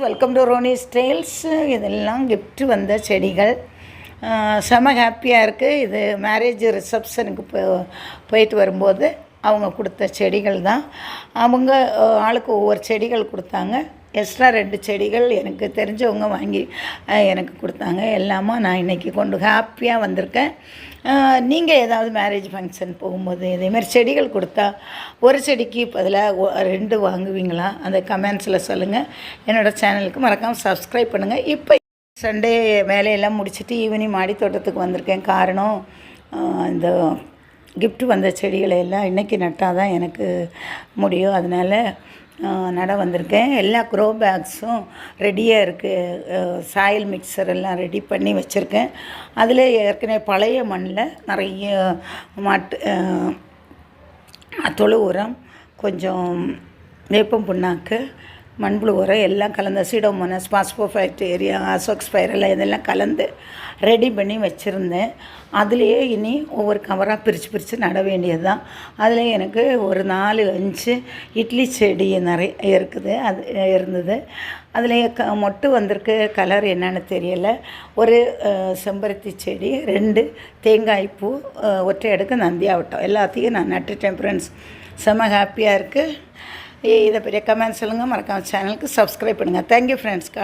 Welcome to Ronnie styles இதெல்லாம் gift வந்த செடிகள். செம ஹாப்பியாக இருக்குது இது மேரேஜ் ரிசப்ஷனுக்கு போ போயிட்டு வரும்போது. அவங்க கொடுத்த செடிகள் தான். அவங்க ஆளுக்கு ஒவ்வொரு செடிகள் கொடுத்தாங்க. எக்ஸ்ட்ரா ரெண்டு செடிகள் எனக்கு தெரிஞ்சவங்க வாங்கி எனக்கு கொடுத்தாங்க. எல்லாமே நான் இன்றைக்கி கொண்டு ஹாப்பியாக வந்திருக்கேன். நீங்கள் ஏதாவது மேரேஜ் ஃபங்க்ஷன் போகும்போது இதேமாதிரி செடிகள் கொடுத்தா ஒரு செடிக்கு பதிலாக ரெண்டு வாங்குவீங்களா? அந்த கமெண்ட்ஸில் சொல்லுங்கள் என்னோடய சேனலுக்கு மறக்காமல் சப்ஸ்கிரைப் பண்ணுங்கள் இப்போ சண்டே வேலையெல்லாம் முடிச்சுட்டு ஈவினிங் மாடி தோட்டத்துக்கு வந்திருக்கேன். காரணம் இந்த கிஃப்ட் வந்த செடிகளை எல்லாம் இன்றைக்கி நட்டால் தான் எனக்கு முடியும். அதனால் நட வந்திருக்கேன். எல்லா க்ரோ பேக்ஸும் ரெடியாக இருக்குது சாயில் மிக்சர் எல்லாம் ரெடி பண்ணி வச்சுருக்கேன். அதில் ஏற்கனவே பழைய மண்ணில் நிறைய மாட்டு தொழு உரம் கொஞ்சம் வேப்பம் புண்ணாக்கு மண்புழு உரம் எல்லாம் கலந்த சீடோமோனஸ் பாஸ்போஃபேக்டீரியா அசோக்ஸ்பைரல் இதெல்லாம் கலந்து ரெடி பண்ணி வச்சுருந்தேன். அதுலேயே இனி ஒவ்வொரு கவராக பிரித்து பிரித்து நட வேண்டியது தான் அதில் எனக்கு ஒரு நாலு அஞ்சு இட்லி செடி நிறைய இருக்குது அது இருந்தது. அதில் க மொட்டு வந்திருக்கு கலர் என்னன்னு தெரியலை. ஒரு செம்பருத்தி செடி ரெண்டு தேங்காய் பூ ஒற்றை அடுக்கு நந்தியாவட்டம். எல்லாத்தையும் நான் நட்டுட்டேன் ஃப்ரெண்ட்ஸ் செம்ம ஹாப்பியாக இருக்குது இதை பெரிய கமெண்ட் சொல்லுங்கள் மறக்காம சேனலுக்கு சப்ஸ்கிரைப் பண்ணுங்கள் தேங்க்யூ ஃப்ரெண்ட்ஸ்